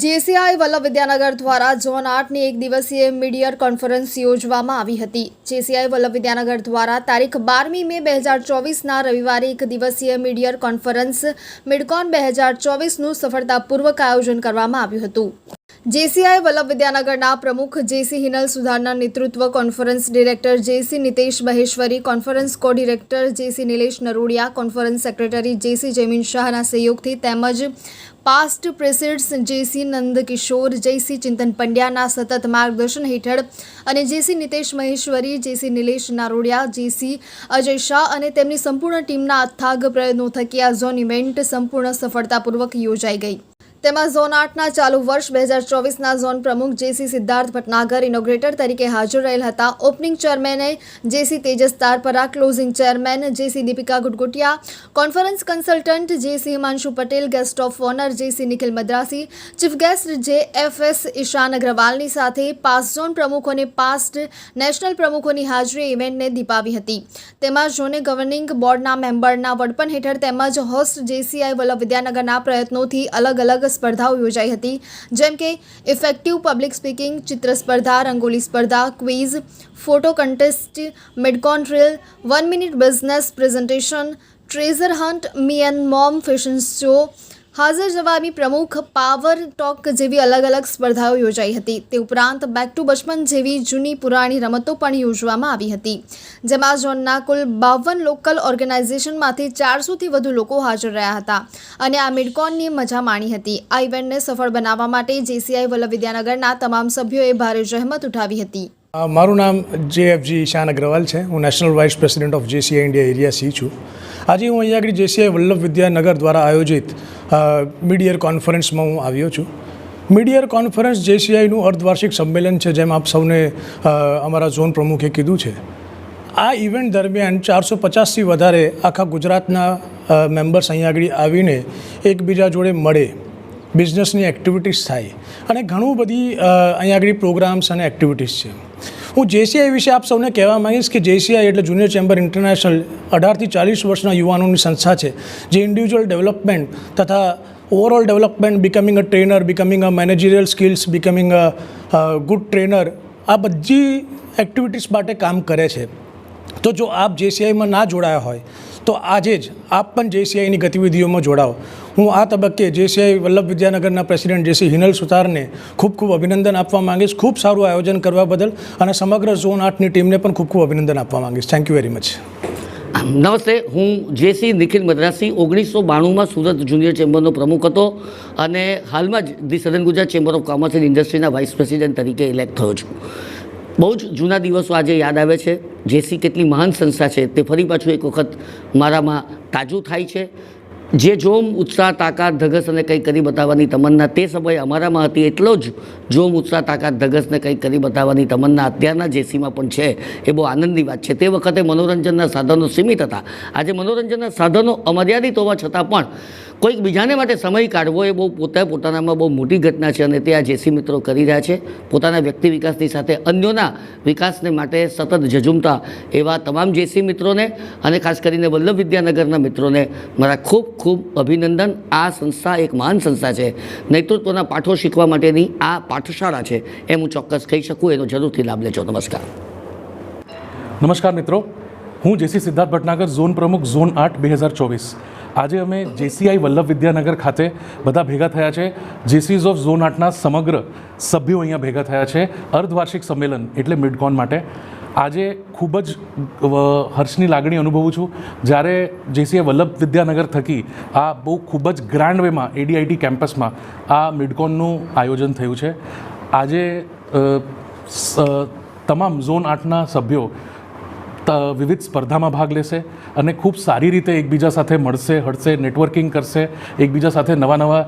JCI Vallabh Vidyanagar દ્વારા zone આઠની એક દિવસીય મીડિયર કોન્ફરન્સ યોજવામાં આવી હતી. જેસીઆઈ વલ્લભ વિદ્યાનગર દ્વારા તારીખ બારમી મે બે હજાર ચોવીસના રવિવારે એક દિવસીય મીડિયર કોન્ફરન્સ મિડકોન બે હજાર ચોવીસનું સફળતાપૂર્વક આયોજન કરવામાં આવ્યું હતું. જેસીઆઈ વલ્લભ વિદ્યાનગરના પ્રમુખ જેસી હિનલ સુધારના નેતૃત્વ conference director JC Nitesh Maheshwari, conference co director JC Nilesh Narodia, conference secretary JC જમીન શાહના સહયોગથી તેમજ પાસ્ટ પ્રેસિડ્સ જેસી નંદકિશોર જયસી ચિંતન પંડ્યાના સતત માર્ગદર્શન હેઠળ અને જેસી નિતેશ મહેશ્વરી, જેસી નિલેશ નારોડિયા, જેસી અજય શાહ અને તેમની સંપૂર્ણ ટીમના અથાગ પ્રયત્નો થકી આ ઝોન ઇવેન્ટ સંપૂર્ણ સફળતાપૂર્વક યોજાઈ ગઈ. તેમાં ઝોન આઠના ચાલુ વર્ષ બે હજાર ચોવીસના ઝોન પ્રમુખ જેસી સિદ્ધાર્થ ભટનાગર ઇનોગ્રેટર તરીકે હાજર રહેલ હતા. Opening ચેરમેને JC Tejas Tarpara, closing chairman JC Dipika Gutgutia conference consultant JC Himanshu Patel, guest of honour JC Nikhil Madrasi, chief guest J F S Ishaan અગ્રવાલની સાથે પાસ ઝોન પ્રમુખો અને પાસ્ટ નેશનલ પ્રમુખોની હાજરી ઇવેન્ટને દીપાવી હતી. તેમાં ઝોને ગવર્નિંગ બોર્ડના મેમ્બરના વડપણ હેઠળ તેમજ હોસ્ટ જેસીઆઈ વલ્લભ વિદ્યાનગરના પ્રયત્નોથી અલગ અલગ સ્પર્ધાઓ યોજાઈ હતી. જેમ કે ઇફેક્ટિવ પબ્લિક સ્પીકિંગ ચિત્ર સ્પર્ધા, રંગોલી સ્પર્ધા quiz photo contest midcon drill one minute business presentation treasure hunt me and mom fashion show હાજર જવાબી પ્રમુખ પાવર ટોક જેવી અલગ અલગ સ્પર્ધાઓ યોજાઈ હતી. તે ઉપરાંત બેક ટુ બચપન જેવી જૂની પુરાણી રમતો પણ યોજવામાં આવી હતી. જેમાં ઝોનના કુલ બાવન લોકલ ઓર્ગેનાઇઝેશનમાંથી ચારસોથી વધુ લોકો હાજર રહ્યા હતા અને આ મિડકોનની મજા માણી હતી. આ ઇવેન્ટને સફળ બનાવવા માટે જેસીઆઈ વલ્લભ વિદ્યાનગરના તમામ સભ્યોએ ભારે જહેમત ઉઠાવી હતી. મારું નામ જે એફજી ઈશાન અગ્રવાલ છે. હું national vice president of JCI India area C છું. આજે હું અહીંયા આગળ જેસીઆઈ વલ્લભ વિદ્યાનગર દ્વારા આયોજિત મીડિયર કોન્ફરન્સમાં હું આવ્યો છું. મીડિયર કોન્ફરન્સ જેસીઆઈનું અર્ધવાર્ષિક સંમેલન છે, જેમ આપ સૌને અમારા ઝોન પ્રમુખે કીધું છે. આ ઇવેન્ટ દરમિયાન ચારસો પચાસથી વધારે આખા ગુજરાતના મેમ્બર્સ અહીંયા આગળ આવીને એકબીજા જોડે મળે. બિઝનેસની એક્ટિવિટીઝ થાય. અને ઘણું બધી અહીંયા આગળ પ્રોગ્રામ્સ અને એક્ટિવિટીઝ છે. હું જેસીઆઈ વિશે આપ સૌને કહેવા માંગીશ કે જેસીઆઈ એટલે જુનિયર ચેમ્બર ઇન્ટરનેશનલ અઢારથી ચાલીસ વર્ષના યુવાનોની સંસ્થા છે, જે ઇન્ડિવિજ્યુઅલ ડેવલપમેન્ટ તથા overall development becoming a trainer becoming a managerial skills becoming a good trainer આ બધી એક્ટિવિટીઝ માટે કામ કરે છે. તો જો આપ જેસીઆઈમાં ના જોડાયા હોય તો આજે જ આપ પણ જેસીઆઈની ગતિવિધિઓમાં જોડાઓ. હું આ તબક્કે જેસીઆઈ વલ્લભ વિદ્યાનગરના પ્રેસિડેન્ટ જેસી હિનલ સુતારને ખૂબ ખૂબ અભિનંદન આપવા માંગીશ. ખૂબ સારું આયોજન કરવા બદલ અને સમગ્ર ઝોન આઠની ટીમને પણ ખૂબ ખૂબ અભિનંદન આપવા માંગીશ. થેન્ક યુ વેરી મચ નમસ્તે. હું જેસી નિખિલ મદ્રાસી, ઓગણીસો બાણુંમાં સુરત જુનિયર ચેમ્બરનો પ્રમુખ હતો અને હાલમાં જ the southern Gujarat chamber of commerce and ઇન્ડસ્ટ્રીના vice president તરીકે ઇલેક્ટ થયો છું. બહુ જ જૂના દિવસો આજે યાદ આવે છે. જેસી કેટલી મહાન સંસ્થા છે. તે ફરી પાછું એક વખત મારામાં તાજું થાય છે. જે જોમ, ઉત્સાહ, તાકાત, ધગસ અને કંઈક કરી બતાવવાની તમન્ના તે સમયે અમારામાં હતી એટલો જ જોમ, ઉત્સાહ, તાકાત ધગસને કંઈક કરી બતાવવાની તમન્ના અત્યારના જેસીમાં પણ છે એ બહુ આનંદની વાત છે. તે વખતે મનોરંજનના સાધનો સીમિત હતા. આજે મનોરંજનના સાધનો અમર્યાદિત હોવા છતાં પણ કોઈક બીજાને માટે સમય કાઢવો એ બહુ પોતે પોતાનામાં બહુ મોટી ઘટના છે અને તે આ જેસી મિત્રો કરી રહ્યા છે. પોતાના વ્યક્તિ વિકાસની સાથે અન્યોના વિકાસને માટે સતત ઝઝુમતા એવા તમામ જેસી મિત્રોને અને ખાસ કરીને વલ્લભ વિદ્યાનગરના મિત્રોને મારા ખૂબ ખૂબ અભિનંદન. આ સંસ્થા એક મહાન સંસ્થા છે. નેતૃત્વના પાઠો શીખવા માટેની આ પાઠશાળા છે. એમ હું ચોક્કસ કહી શકું. એનો જરૂરથી લાભ લેજો. નમસ્કાર. નમસ્કાર મિત્રો. હું જેસી સિદ્ધાર્થ ભટનાગર, ઝોન પ્રમુખ, ઝોન આઠ, બે હજાર ચોવીસ. આજે અમે જેસીઆઈ વલ્લભ વિદ્યાનગર ખાતે બધા ભેગા થયા છે. જેસીઝ ઓફ ઝોન આઠના સમગ્ર સભ્યો અહીંયા ભેગા થયા છે. અર્ધવાર્ષિક સંમેલન એટલે મિડકોન માટે. આજે ખૂબ જ હર્ષની લાગણી અનુભવું છું. જ્યારે જેસીએ વલ્લભ વિદ્યાનગર થકી આ બહુ ખૂબ જ ગ્રાન્ડ વેમાં એડીઆઈટી કેમ્પસમાં આ મિડકોનનું આયોજન થયું છે. આજે તમામ ઝોન આઠના સભ્યો વિવિધ સ્પર્ધામાં ભાગ લેશે અને ખૂબ સારી રીતે એકબીજા સાથે મળશે હળશે નેટવર્કિંગ કરશે, એકબીજા સાથે નવા નવા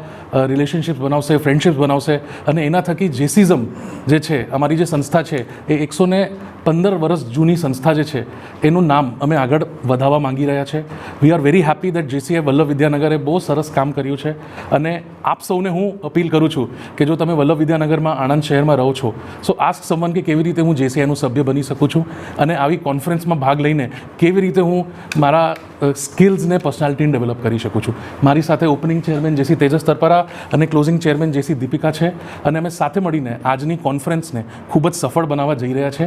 રિલેશનશિપ બનાવશે ફ્રેન્ડશિપ બનાવશે અને એના થકી જેસિઝમ જે છે, અમારી જે સંસ્થા છે, એ એકસો ને પંદર વર્ષ જૂની સંસ્થા જે છે, એનું નામ અમે આગળ વધાવવા માંગી રહ્યા છે. We are very happy that જેસીએ Vallabh વિદ્યાનગરે બહુ સરસ કામ કર્યું છે અને આપ સૌને હું અપીલ કરું છું કે જો તમે વલ્લભ વિદ્યાનગરમાં આણંદ શહેરમાં રહો છો સો આસ્ક સમવન કે કેવી રીતે હું જેસીઆઈનું સભ્ય બની શકું છું અને આવી કોન્ફરન્સ કોન્ફરન્સમાં ભાગ લઈને કેવી રીતે હું મારા સ્કિલ્સને પર્સનાલિટીને ડેવલપ કરી શકું છું. મારી સાથે opening chairman JC Tejas Tarpara અને ક્લોઝિંગ ચેરમેન જેસી દીપિકા છે અને અમે સાથે મળીને આજની કોન્ફરન્સને ખૂબ જ સફળ બનાવવા જઈ રહ્યા છે.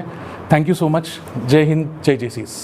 થેન્ક યુ સો મચ જય હિન્દ જય જેસીસ